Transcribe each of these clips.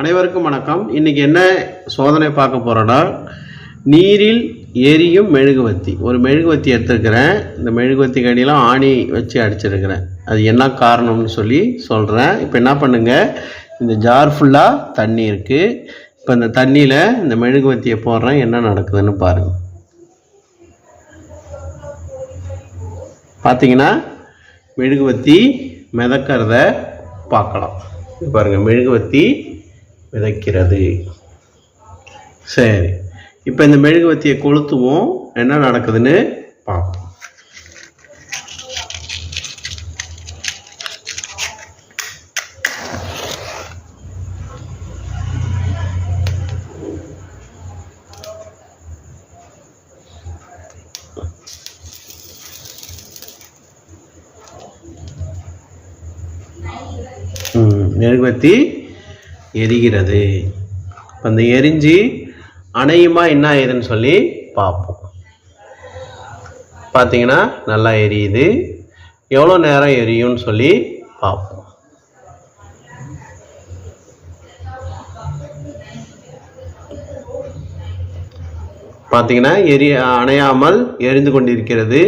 அனைவருக்கும் வணக்கம். இன்னைக்கு என்ன சோதனை பார்க்க போகிறோன்னா நீரில் எரியும் மெழுகுவத்தி ஒரு மெழுகுவத்தி எடுத்துருக்கிறேன். இந்த மெழுகுவத்தி கடியெலாம் ஆணி வச்சு அடிச்சிருக்கிறேன். அது என்ன காரணம்னு சொல்லி சொல்கிறேன் இப்போ என்ன பண்ணுங்கள் இந்த ஜார் ஃபுல்லாக தண்ணி இருக்குது இப்போ இந்த தண்ணியில் இந்த மெழுகுவத்தியை போடுறேன். என்ன நடக்குதுன்னு பாருங்கள் பார்த்தீங்கன்னா மெழுகுவத்தி மிதக்கிறத பார்க்கலாம். பாருங்கள் மெழுகுவத்தி விதைக்கிறது. சரி. இப்போ இந்த மெழுகுவத்தியை கொளுத்துவோம். என்ன நடக்குதுன்னு பார்ப்போம். ம், மெழுகுவத்தி எரிகிறது. இப்போ அந்த எரிஞ்சு அணையுமா என்ன ஆயுதுன்னு சொல்லி பார்ப்போம். பார்த்தீங்கன்னா நல்லா எரியுது. எவ்வளோ நேரம் எரியும்னு சொல்லி பார்ப்போம். பார்த்தீங்கன்னா எரி அணையாமல் எரிந்து கொண்டிருக்கிறது.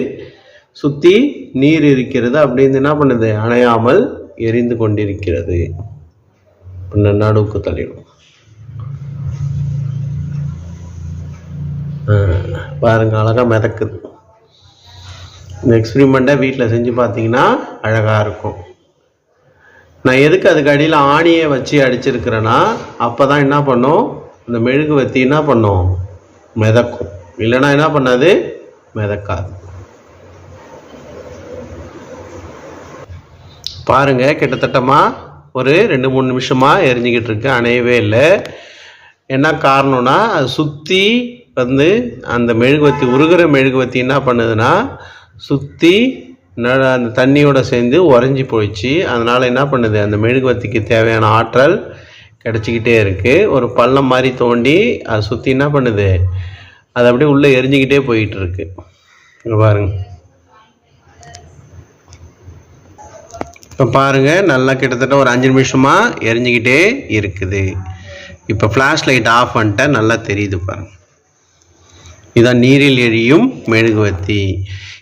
சுற்றி நீர் இருக்கிறது. அப்படின்னு என்ன பண்ணுது? அணையாமல் எரிந்து கொண்டிருக்கிறது. பின்ன நடுவுக்கு தள்ளிடும். பாருங்க அழகாக மிதக்குது. இந்த எக்ஸ்பிரிமெண்ட்டை வீட்டில் செஞ்சு பார்த்தீங்கன்னா அழகாக இருக்கும். நான் எதுக்கு அதுக்கு அடியில் ஆணியை வச்சு அடிச்சிருக்கிறேன்னா அப்போ தான் என்ன பண்ணும்? இந்த மெழுகுவத்தி என்ன பண்ணும்? மிதக்கும். இல்லைன்னா என்ன பண்ணாது? மிதக்காது. பாருங்க கிட்டத்தட்டமாக ஒரு ரெண்டு மூணு நிமிஷமாக எரிஞ்சுக்கிட்டு இருக்கு அணையவே இல்லை. என்ன காரணம்னா அது சுற்றி வந்து அந்த மெழுகுவத்தி உருகிற மெழுகுவத்தி என்ன பண்ணுதுன்னா சுற்றி அந்த தண்ணியோட சேர்ந்து உறைஞ்சி போயிடுச்சு. அதனால் என்ன பண்ணுது அந்த மெழுகுவத்திக்கு தேவையான ஆற்றல் கிடச்சிக்கிட்டே இருக்குது ஒரு பள்ளம் மாதிரி தோண்டி அதை சுற்றி என்ன பண்ணுது அது அப்படியே உள்ளே எரிஞ்சிக்கிட்டே போயிட்டு இருக்கு. பாருங்கள் இப்போ பாருங்கள் நல்லா கிட்டத்தட்ட ஒரு அஞ்சு நிமிஷமாக எரிஞ்சுக்கிட்டே இருக்குது. இப்போ ஃப்ளாஷ் லைட் ஆஃப் பண்ணிட்டேன் நல்லா தெரியுது பாருங்கள் இதான் நீரில் எரியும் மெழுகுவத்தி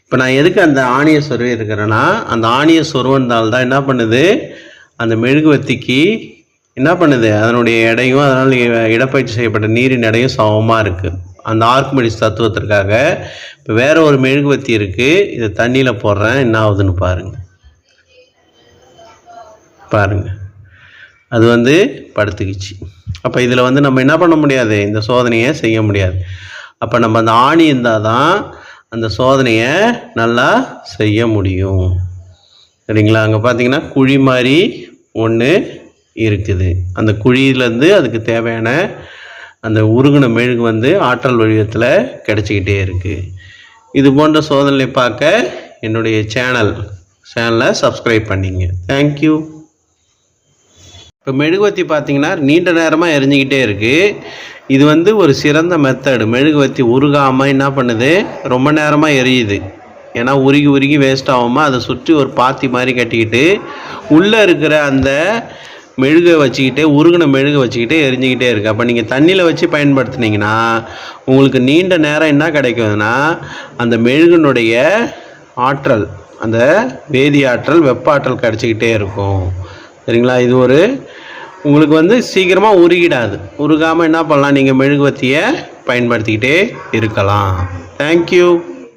இப்போ நான் எதுக்கு அந்த ஆணிய சொருவி இருக்கிறேன்னா அந்த ஆணிய சொருவந்தால் தான் என்ன பண்ணுது? அந்த மெழுகுவத்திக்கு என்ன பண்ணுது? அதனுடைய எடையும் அதனால் இடப்பயிற்சி செய்யப்பட்ட நீரின் எடையும் சமமாக இருக்குது அந்த ஆர்க்குமெடிஸ் தத்துவத்திற்காக இப்போ வேறு ஒரு மெழுகுவத்தி இருக்குது இதை தண்ணியில் போடுறேன். என்ன ஆகுதுன்னு பாருங்கள் பாருங்கள் அது வந்து படுத்துக்கிச்சு. அப்போ இதில் வந்து நம்ம என்ன பண்ண முடியாது? இந்த சோதனையை செய்ய முடியாது. அப்போ நம்ம அந்த ஆணி இருந்தால் தான் அந்த சோதனையை நல்லா செய்ய முடியும். சரிங்களா? அங்கே பார்த்தீங்கன்னா குழி மாதிரி ஒன்று இருக்குது. அந்த குழியிலேருந்து அதுக்கு தேவையான அந்த உருகுன மெழுகு வந்து ஆற்றல் வடிவத்தில் கிடச்சிக்கிட்டே இருக்குது இது போன்ற சோதனை பார்க்க என்னுடைய சேனல். சேனலை சப்ஸ்கிரைப் பண்ணிங்க. தேங்க்யூ இப்போ மெழுகுவத்தி பார்த்தீங்கன்னா நீண்ட நேரமாக எரிஞ்சுக்கிட்டே இருக்குது இது வந்து ஒரு சிறந்த மெத்தடு மெழுகுவத்தி உருகாமல் என்ன பண்ணுது? ரொம்ப நேரமாக எரியுது. ஏன்னா உருகி உருகி வேஸ்ட் ஆகாமல் அதை சுற்றி ஒரு பாத்தி மாதிரி கட்டிக்கிட்டு உள்ளே இருக்கிற அந்த மெழுகை வச்சுக்கிட்டே உருகின மெழுகை வச்சுக்கிட்டே எரிஞ்சுக்கிட்டே இருக்குது அப்போ நீங்கள் தண்ணியில் வச்சு பயன்படுத்துனீங்கன்னா உங்களுக்கு நீண்ட நேரம் என்ன கிடைக்குதுன்னா அந்த மெழுகினுடைய ஆற்றல் அந்த வேதி ஆற்றல் வெப்ப ஆற்றல் கிடச்சிக்கிட்டே இருக்கும். சரிங்களா? இது ஒரு உங்களுக்கு வந்து சீக்கிரமாக உருகிடாது. உருகாமல் என்ன பண்ணலாம்? நீங்கள் மெழுகுவத்தியை பயன்படுத்திக்கிட்டே இருக்கலாம். தேங்க்யூ